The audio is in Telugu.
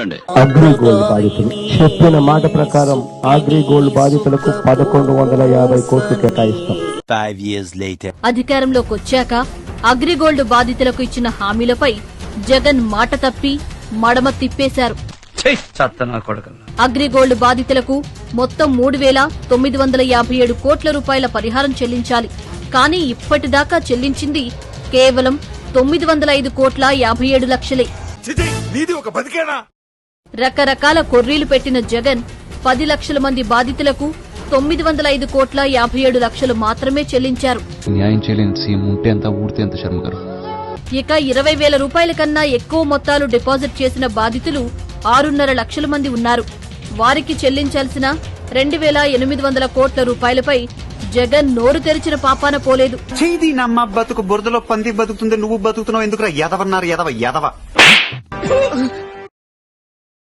రండి అగ్రిగోల్డ్ బాధితులు. చెప్పిన మాట ప్రకారం అగ్రిగోల్డ్ బాధితులకు పదకొండు వందల యాభై కోట్లు కేటాయిస్తాం. Five years later. అధికారంలోకి వచ్చాక అగ్రిగోల్డ్ బాధితులకు ఇచ్చిన హామీలపై జగన్ మాట తప్పి మడమ తిప్పేశారు. అగ్రిగోల్డ్ బాధితులకు మొత్తం మూడు వేల తొమ్మిది వందల యాభై ఏడు కోట్ల రూపాయల పరిహారం చెల్లించాలి. కానీ ఇప్పటిదాకా చెల్లించింది కేవలం తొమ్మిది వందల ఐదు కోట్ల యాభై ఏడు లక్షలే. నీది ఒక బతికేనా? రకరకాల కొర్రీలు పెట్టిన జగన్ పది లక్షల మంది బాధితులకు తొమ్మిది వందల ఐదు కోట్ల యాభై ఏడు లక్షలు మాత్రమే చెల్లించారు. న్యాయం చేయలేని సీఎం ఉంటే ఎంత ఊడితే ఎంత శర్మ గారు. ఇక ఇరవై వేల రూపాయల కన్నా ఎక్కువ మొత్తాలు డిపాజిట్ చేసిన బాధితులు ఆరున్నర లక్షల మంది ఉన్నారు. వారికి చెల్లించాల్సిన రెండు వేల ఎనిమిది వందల కోట్ల రూపాయలపై జగన్ నోరు తెరిచిన పాపాన పోలేదు. చేది నమ్మ బతుకు బురదలో పంది బతుకుతుంది నువ్వు బతుకుతున్నావు ఎందుకురా ఎదవన్నారు ఎదవ ఎదవ